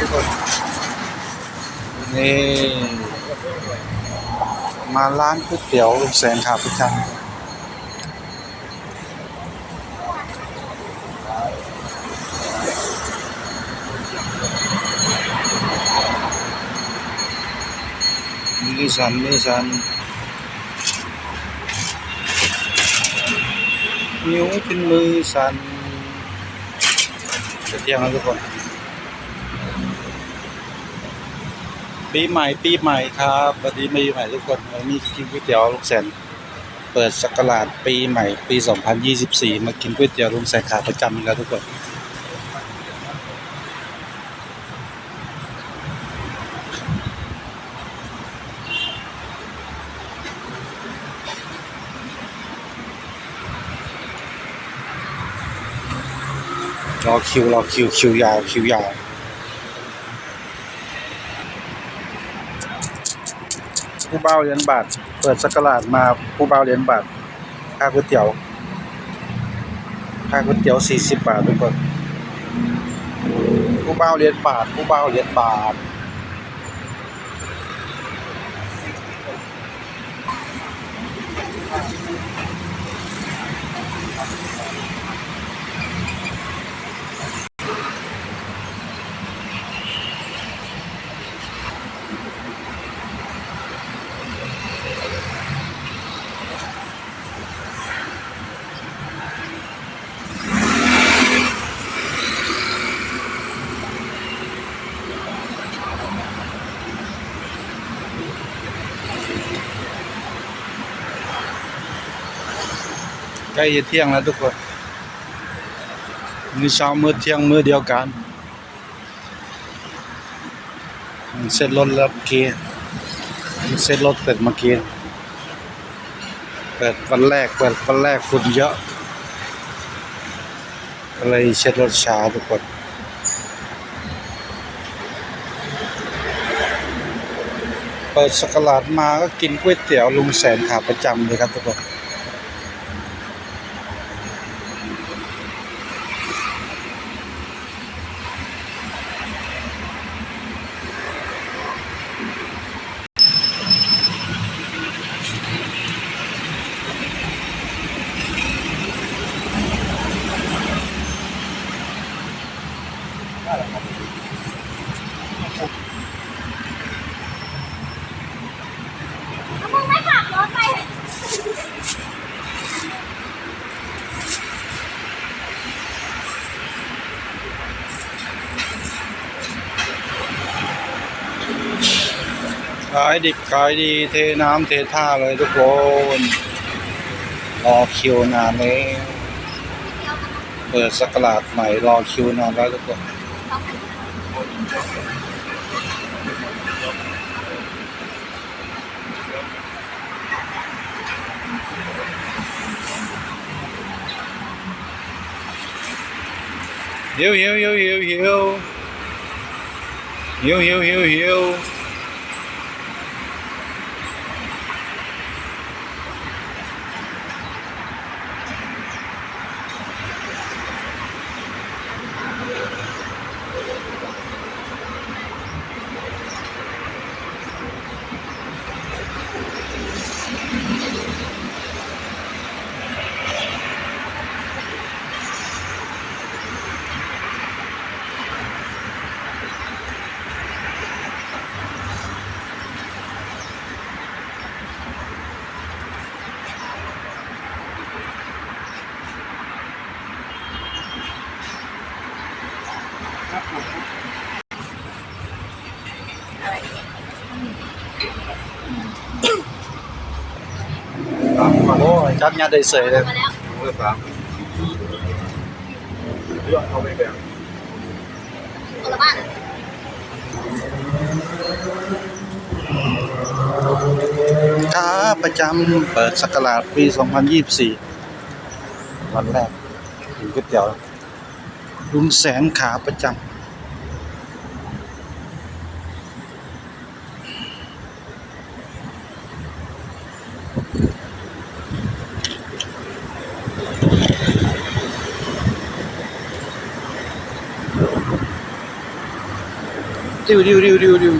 ทุกคน นี่ มาร้านก๋วยเตี๋ยวลุงแสนขาประจำมือสันมือสันนิ้วเป็นมือสันเดี๋ยวเที่ยงแล้วทุกคน ปีใหม่ปีใหม่ครับวัสดีปีใหม่ทุกคนวันนี้กินก๋วยเตี๋ยวลุงแสนเปิดสักราชปีใหม่ ปี 2024 มากินก๋วยเตี๋ยวลุงแสนขาประจำกแล้วทุกคนรอคิวรอคิวคิวยาวคิวยาว ผู้เบาเหรียญบาท เปิดสักราชมาผู้เบาเหรียญบาทค่าก๋วยเตี๋ยวค่าก๋วยเตี๋ยวสี่สิบบาททุกคนผู้เบาเหรียญบาทผู้เบาเหรียญบาท ล้จะเที่ยงแล้วทุกคนมื้อเช้ามื้อเที่ยงมื้อเดียวกัน เสร็จรถแล้วเมื่อกี้เสร็จรถเสร็จเมื่อกี้เปิดวันแรกเปิดวันแรกฝุ่นเยอะก็เลยเช็ดรถช้าทุกคนเปิดสกราดมาก็กินก๋วยเตี๋ยวลุงแสนขาประจำเลยครับทุกคน ขายดิบขายดีเทน้ำเทท่าเลยทุกคนรอคิวนานแล้วเปิดสกราดใหม่รอคิวนานแล้วทุกคนหิวหิวหิวหิวหิวหิวหิวหิวหิว โอ้ยจัดงานได้เสยเลยมาแล้วเมื่อสามเรื่องเขาไม่แบบคนละบ้านขาประจำเปิดสักราชปี 2024 วันแรกกินก๋วยเตี๋ยวลุงแสนขาประจดิ วดิวดิวดิ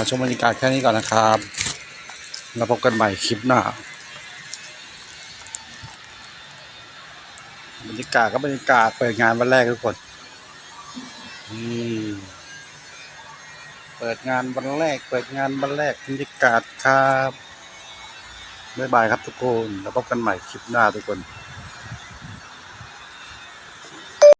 าชมบรรยากาศแค่นี้ก่อนนะครับ แล้วพบกันใหม่คลิปหน้า บรรยากาศก็บรรยากาศเปิดงานวันแรกทุกคนนี่เปิดงานวันแรก เปิดงานวันแรกบรรยากาศครับบ๊ายบายครับทุกคน แล้วพบกันใหม่คลิปหน้าทุกคน